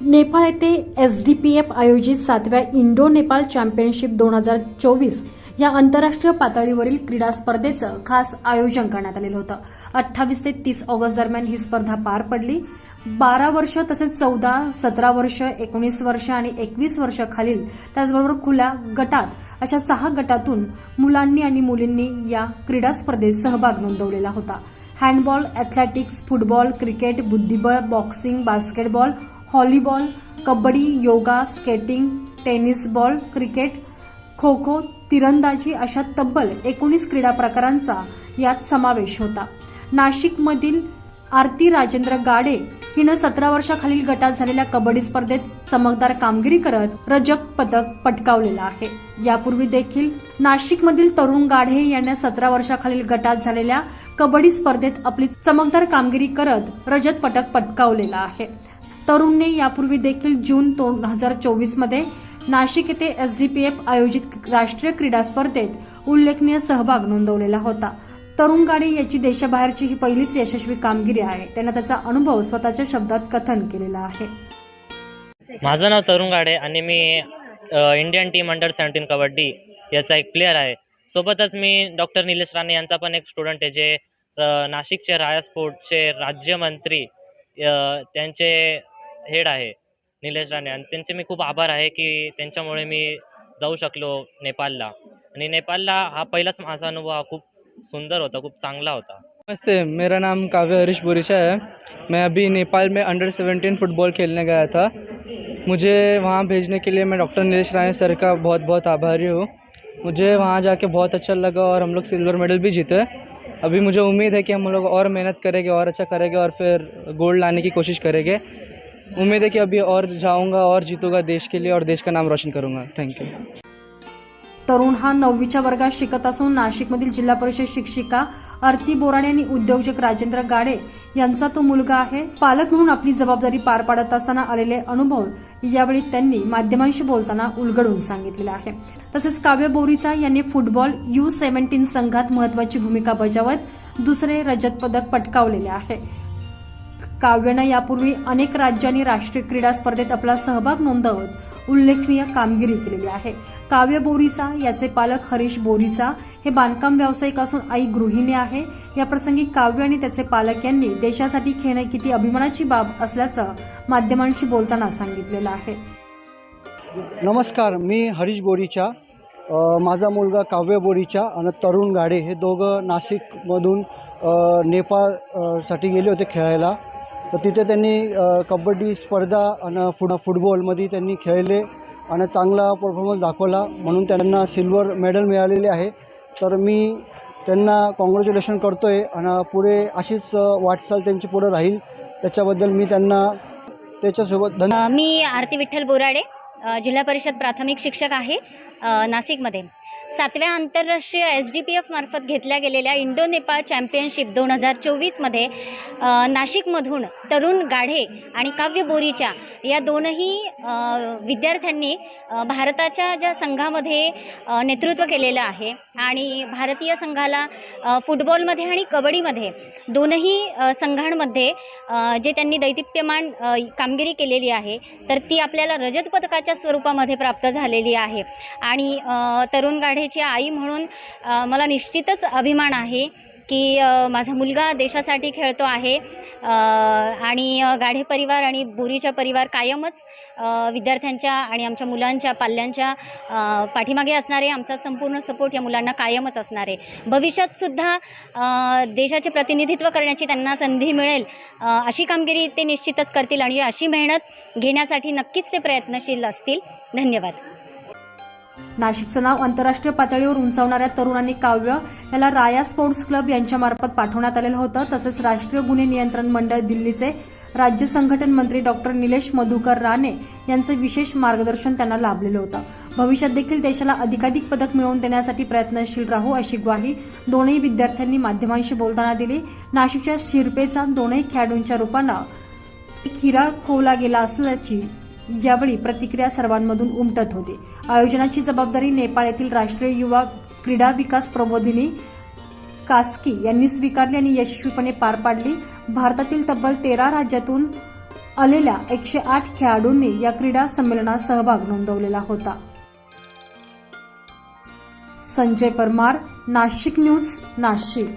नेपाळ येथे S D P F आयोजित सातव्या इंडो नेपाळ चॅम्पियनशिप दोन हजार चोवीस या आंतरराष्ट्रीय पातळीवरील क्रीडा स्पर्धेचं खास आयोजन करण्यात आलेलं होतं. अठ्ठावीस ते तीस ऑगस्ट दरम्यान ही स्पर्धा पार पडली. बारा वर्ष तसेच चौदा सतरा वर्ष एकोणीस वर्ष आणि एकवीस वर्ष खालील त्याचबरोबर खुल्या गटात अशा सहा गटातून मुलांनी आणि मुलींनी या क्रीडा स्पर्धेत सहभाग नोंदवलेला होता. हँडबॉल ॲथलेटिक्स फुटबॉल क्रिकेट बुद्धिबळ boxing basketball volleyball kabaddi yoga skating tennis ball cricket kho kho तिरंदाजी अशा तब्बल एकोणीस क्रीडा प्रकारांचा यात समावेश होता. नाशिकमधील आरती राजेंद्र गाडे हिनं सतरा वर्षाखालील गटात झालेल्या कबड्डी स्पर्धेत चमकदार कामगिरी करत रजत पदक पटकावलेलं आहे. यापूर्वी देखील नाशिकमधील तरुण गाढे यांना सतरा वर्षाखालील गटात झालेल्या कबड्डी स्पर्धेत आपली चमकदार कामगिरी करत रजत पदक पटकावलेलं आहे. तरुणने यापूर्वी देखील जून दोन हजार चोवीसमध्ये नाशिक येथे एसडीपीएफ आयोजित राष्ट्रीय क्रीडा स्पर्धेत उल्लेखनीय सहभाग नोंदवलेला होता. तरुण गाडे याची देशाबाहेरची ही पहिलीच यशस्वी कामगिरी आहे. त्यानं त्याचा अनुभव स्वतःच्या शब्दात कथन केलेला आहे. माझं नाव तरुण गाडे आणि मी Indian team under seventeen kabaddi याचा एक प्लेअर आहे. सोबतच मी डॉक्टर निलेश राणे यांचा पण एक स्टुडंट आहे जे नाशिकचे राया स्पोर्टचे राज्यमंत्री त्यांचे हेड आहे निलेश राणे. आणि त्यांचे मी खूप आभार आहे की त्यांच्यामुळे मी जाऊ शकलो नेपाळला. आणि नेपाळला हा पहिलाच माझा अनुभव हा खूप सुंदर होता खूप चांगला होता. नमस्ते मेरा नाम काव्य हरीश बुरिशा है. मैं अभी नेपाल में अंडर सेवेंटीन फुटबॉल खेलने गया था. मुझे वहाँ भेजने के लिए मैं डॉक्टर नीलेश राणे सर का बहुत बहुत आभारी हूँ. मुझे वहाँ जाके बहुत अच्छा लगा और हम लोग सिल्वर मेडल भी जीते. अभी मुझे उम्मीद है कि हम लोग और मेहनत करेंगे और अच्छा करेंगे और फिर गोल्ड लाने की कोशिश करेंगे. उम्मीद है कि अभी और जाऊँगा और जीतूंगा देश के लिए और देश का नाम रोशन करूंगा। थैंक यू तरुण हा नववीच्या वर्गात शिकत असून नाशिकमधील जिल्हा परिषद शिक्षिका आरती बोराणे आणि उद्योजक राजेंद्र गाडे यांचा तो मुलगा आहे. पालक म्हणून आपली जबाबदारी पार पाडत असताना आलेले अनुभव यावेळी त्यांनी माध्यमांशी बोलताना उलगडून सांगितलेले आहे. तसेच काव्य बोरीचा यांनी फुटबॉल यू सेव्हन्टीन संघात महत्वाची भूमिका बजावत दुसरे रजत पदक पटकावलेले आहे. काव्यानं यापूर्वी अनेक राज्यांनी राष्ट्रीय क्रीडा स्पर्धेत आपला सहभाग नोंदवत उल्लेखनीय कामगिरी केलेली आहे. काव्य बोरीचा याचे पालक हरीश बोरीचा हे बांधकाम व्यावसायिक असून आई गृहिणी आहे. या प्रसंगी काव्य आणि त्याचे पालक यांनी देशासाठी खेळणं किती अभिमानाची बाब असल्याचं माध्यमांशी बोलताना सांगितलेलं आहे. नमस्कार मी हरीश बोरीच्या माझा मुलगा काव्य बोरीच्या आणि तरुण गाडे हे दोघं नाशिकमधून नेपाळसाठी नेपाळसाठी गेले होते खेळायला. तर तिथे त्यांनी कबड्डी स्पर्धा आणि फुट फुटबॉलमध्ये त्यांनी खेळले आणि चांगला परफॉर्मन्स दाखवला. म्हणून त्यांना सिल्वर मेडल मिळालेले आहे. तर मी त्यांना कॉंग्रॅच्युलेशन करतो आहे आणि पुढे अशीच वाटचाल त्यांची पुढे राहील. त्याच्याबद्दल मी त्यांना त्याच्यासोबत धन्य मी आरती विठ्ठल बोराडे जिल्हा परिषद प्राथमिक शिक्षक आहे नाशिकमध्ये. सातव्या आंतरराष्ट्रीय एस डी पी एफ मार्फत घेतल्या गेलेल्या इंडो नेपाळ चॅम्पियनशिप दोन हजार चोवीसमध्ये नाशिकमधून तरुण गाढे आणि काव्य बोरीच्या या दोनही विद्यार्थ्यांनी भारताच्या ज्या संघामध्ये नेतृत्व केलेलं आहे आणि भारतीय संघाला फुटबॉलमध्ये आणि कबड्डीमध्ये दोनही संघांमध्ये जे त्यांनी दैदिप्यमान कामगिरी केलेली आहे तर ती आपल्याला रजत पदकाच्या स्वरूपामध्ये प्राप्त झालेली आहे. आणि तरुण गाढे गाढेची आई म्हणून मला निश्चितच अभिमान आहे की माझा मुलगा देशासाठी खेळतो आहे. आणि गाढे परिवार आणि बोरीचा परिवार कायमच विद्यार्थ्यांच्या आणि आमच्या मुलांच्या पाल्यांच्या पाठीमागे असणारे आमचा संपूर्ण सपोर्ट या मुलांना कायमच असणार. आहे भविष्यातसुद्धा देशाचे प्रतिनिधित्व करण्याची त्यांना संधी मिळेल अशी कामगिरी ते निश्चितच करतील आणि अशी मेहनत घेण्यासाठी नक्कीच ते प्रयत्नशील असतील. धन्यवाद. नाशिकचं नाव आंतरराष्ट्रीय पातळीवर उंचावणाऱ्या तरुणांनी काव्य याला राया स्पोर्ट्स क्लब यांच्यामार्फत पाठवण्यात आलेलं होतं. तसंच राष्ट्रीय गुन्हे नियंत्रण मंडळ दिल्लीचे राज्य संघटन मंत्री डॉक्टर निलेश मधुकर राणे यांचं विशेष मार्गदर्शन त्यांना लाभलेलं होतं. भविष्यात देखील देशाला अधिकाधिक पदक मिळवून देण्यासाठी प्रयत्नशील राहू अशी ग्वाही दोनही विद्यार्थ्यांनी माध्यमांशी बोलताना दिली. नाशिकच्या शिरपेचा दोनही खेळाडूंच्या रूपानं खिरा हिरा खोवला गेला असल्याची यावेळी प्रतिक्रिया सर्वांमधून उमटत होती. आयोजनाची जबाबदारी नेपाळ येथील राष्ट्रीय युवा क्रीडा विकास प्रबोधिनी कास्की यांनी स्वीकारली आणि यशस्वीपणे पार पाडली. भारतातील तब्बल तेरा राज्यातून आलेल्या एकशे आठ खेळाडूंनी या क्रीडा संमेलनात सहभाग नोंदवलेला होता. संजय परमार नाशिक न्यूज नाशिक.